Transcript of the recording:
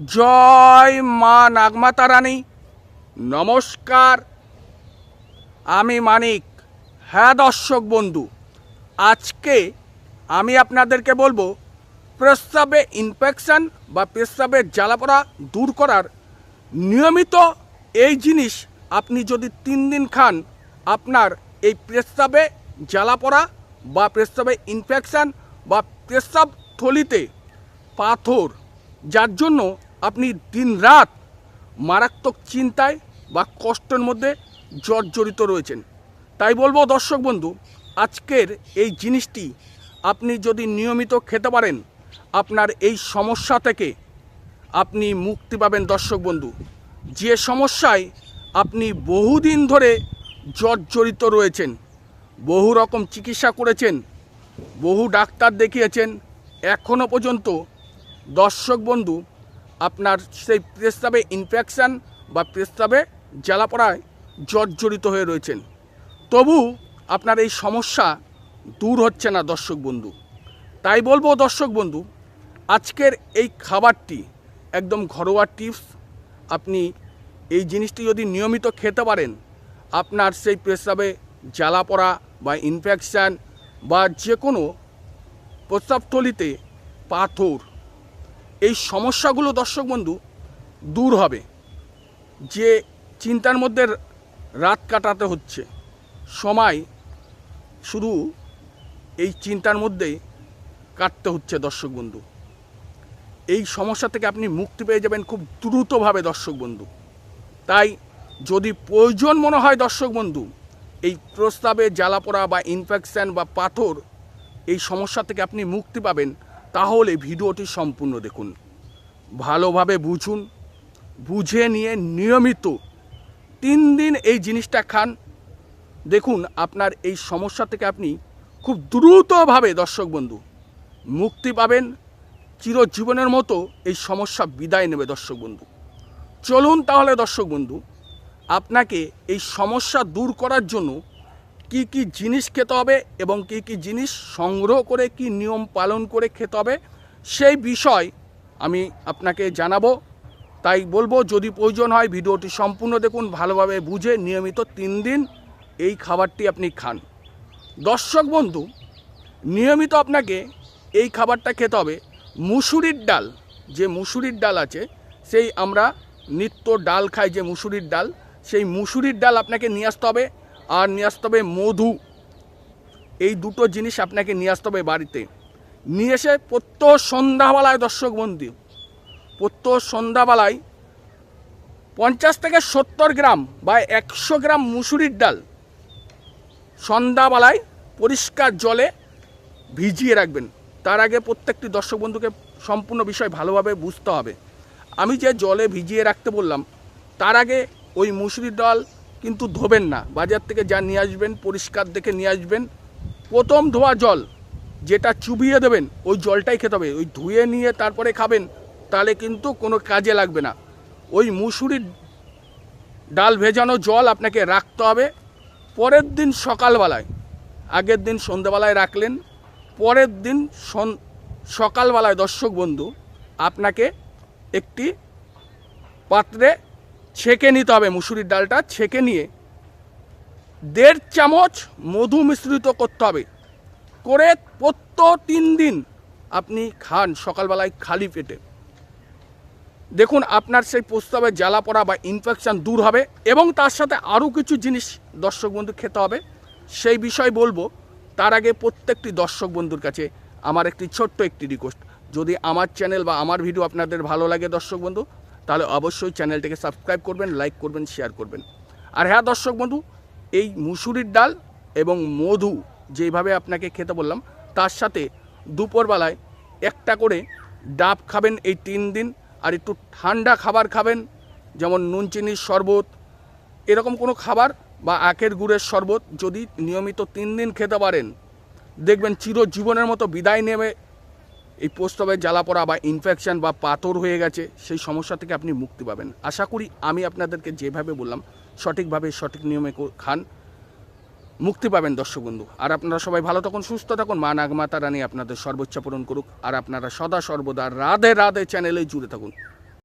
জয় মা নাগমাতা রানী। নমস্কার। আমি মানিক হ্যাঁ দর্শক বন্ধু, আজকে আমি আপনাদেরকে বলব, প্রস্রাবে ইনফেকশান বা প্রস্রাবের জ্বালাপড়া দূর করার নিয়মিত এই জিনিস আপনি যদি তিন দিন খান, আপনার এই প্রস্রাবে জ্বালাপড়া বা প্রস্রাবে ইনফেকশান বা প্রস্রাব থলিতে পাথর, যার জন্য আপনি দিন রাত মারাত্মক চিন্তায় বা কষ্টের মধ্যে জর্জরিত রয়েছেন। তাই বলব, দর্শক বন্ধু, আজকের এই জিনিসটি আপনি যদি নিয়মিত খেতে পারেন, আপনার এই সমস্যা থেকে আপনি মুক্তি পাবেন, দর্শক বন্ধু। যে সমস্যায় আপনি বহুদিন ধরে জর্জরিত রয়েছেন, বহু রকম চিকিৎসা করেছেন, বহু ডাক্তার দেখিয়েছেন এখনও পর্যন্ত দর্শক বন্ধু আপনার সেই প্রস্রাবে ইনফেকশান বা প্রস্রাবে জ্বালাপড়ায় জর্জরিত হয়ে রয়েছেন। তবু আপনার এই সমস্যা দূর হচ্ছে না দর্শক বন্ধু। তাই বলব দর্শক বন্ধু, আজকের এই খাবারটি একদম ঘরোয়া টিপস আপনি এই জিনিসটি যদি নিয়মিত খেতে পারেন, আপনার সেই প্রস্রাবে জ্বালা পড়া বা ইনফেকশান বা যে কোনো প্রস্রাবথলিতে পাথর এই সমস্যাগুলো, দর্শক বন্ধু, দূর হবে। যে চিন্তার মধ্যে রাত কাটাতে হচ্ছে, সময় শুধু এই চিন্তার মধ্যেই কাটতে হচ্ছে, দর্শক বন্ধু। এই সমস্যা থেকে আপনি মুক্তি পেয়ে যাবেন খুব দ্রুতভাবে, দর্শক বন্ধু। তাই যদি প্রয়োজন মনে হয়, দর্শক বন্ধু, এই প্রস্তাবে জ্বালাপোড়া বা ইনফেকশান বা পাথর এই সমস্যা থেকে আপনি মুক্তি পাবেন তাহলে ভিডিওটি সম্পূর্ণ দেখুন। ভালোভাবে বুঝুন, বুঝে নিয়ে নিয়মিত তিন দিন এই জিনিসটা খান। দেখুন, আপনার এই সমস্যা থেকে আপনি খুব দ্রুতভাবে, দর্শক বন্ধু, মুক্তি পাবেন। চিরজীবনের মতো এই সমস্যা বিদায় নেবে, দর্শক বন্ধু। চলুন তাহলে, দর্শক বন্ধু, আপনাকে এই সমস্যা দূর করার জন্য কি কি জিনিস খেতে হবে এবং কি কি জিনিস সংগ্রহ করে কি নিয়ম পালন করে খেতে হবে সেই বিষয় আমি আপনাকে জানাব। তাই বলব, যদি প্রয়োজন হয় ভিডিওটি সম্পূর্ণ দেখুন, ভালোভাবে বুঝে নিয়মিত তিন দিন এই খাবারটি আপনি খান। দর্শক বন্ধু, নিয়মিত আপনাকে এই খাবারটা খেতে হবে মুসুরির ডাল। যে মুসুরির ডাল আছে, সেই আমরা নিত্য ডাল খাই যে মুসুরির ডাল, সেই মুসুরির ডাল আপনাকে নিয়ে আসতে হবে। আর নিয়ে আসতে হবে মধু। এই দুটো জিনিস আপনাকে নিয়ে আসতে হবে বাড়িতে। নিয়ে এসে প্রত্যহ সন্ধ্যাবেলায় দর্শক বন্ধু, প্রত্যহ সন্ধ্যাবেলায় পঞ্চাশ থেকে সত্তর গ্রাম বা একশো গ্রাম মুসুরির ডাল সন্ধ্যাবেলায় পরিষ্কার জলে ভিজিয়ে রাখবেন। তার আগে প্রত্যেকটি দর্শক বন্ধুকে সম্পূর্ণ বিষয় ভালোভাবে বুঝতে হবে। আমি যে জলে ভিজিয়ে রাখতে বললাম, তার আগে ওই মুসুরির ডাল কিন্তু ধোবেন না। বাজার থেকে যা নিয়ে আসবেন, পরিষ্কার দেখে নিয়ে আসবেন। প্রথম ধোয়া জল, যেটা চুবিয়ে দেবেন, ওই জলটাই খেতে হবে। ওই ধুয়ে নিয়ে তারপরে খাবেন, তাহলে কিন্তু কোনো কাজে লাগবে না। ওই মুসুরির ডাল ভেজানো জল আপনাকে রাখতে হবে। পরের দিন সকালবেলায়, আগের দিন সন্ধ্যাবেলায় রাখলেন। পরের দিন সকালবেলায় দর্শক বন্ধু, আপনাকে একটি পাত্রে ছেঁকে নিতে হবে মুসুরির ডালটা, ছেঁকে নিয়ে দেড় চামচ মধু মিশ্রিত করতে হবে। করে প্রত্য তিন দিন আপনি খান সকালবেলায় খালি পেটে। দেখুন, আপনার সেই প্রস্তাবে জ্বালা পড়া বা ইনফেকশান দূর হবে এবং তার সাথে আরও কিছু জিনিস দর্শক বন্ধু খেতে হবে। সেই বিষয় বলব, তার আগে প্রত্যেকটি দর্শক বন্ধুর কাছে আমার একটি ছোট্ট একটি রিকোয়েস্ট যদি আমার চ্যানেল বা আমার ভিডিও আপনাদের ভালো লাগে দর্শক বন্ধু তাহলে অবশ্যই চ্যানেলটিকে সাবস্ক্রাইব করবেন, লাইক করবেন শেয়ার করবেন। আর হ্যাঁ দর্শক বন্ধু, এই মুসুরির ডাল এবং মধু যেভাবে আপনাকে খেতে বললাম, তার সাথে দুপুরবেলায় একটা করে ডাব খাবেন এই তিন দিন, আর একটু ঠান্ডা খাবার খাবেন, যেমন নুন চিনির শরবত। এরকম কোনো খাবার বা আখের গুড়ের শরবত যদি নিয়মিত তিন দিন খেতে পারেন, দেখবেন চিরজীবনের মতো বিদায় নেবে এই প্রস্তবে জ্বালা পড়া বা ইনফেকশান বা পাথর হয়ে গেছে, সেই সমস্যা থেকে আপনি মুক্তি পাবেন। আশা করি আমি আপনাদেরকে যেভাবে বললাম, সঠিকভাবে সঠিক নিয়মে খান, মুক্তি পাবেন দর্শক বন্ধু। আর আপনারা সবাই ভালো থাকুন, সুস্থ থাকুন। মা নাগমাতা রানী আপনাদের সর্বোচ্চ পূরণ করুক। আর আপনারা সদা সর্বদা রাধে রাধে চ্যানেলে জুড়ে থাকুন।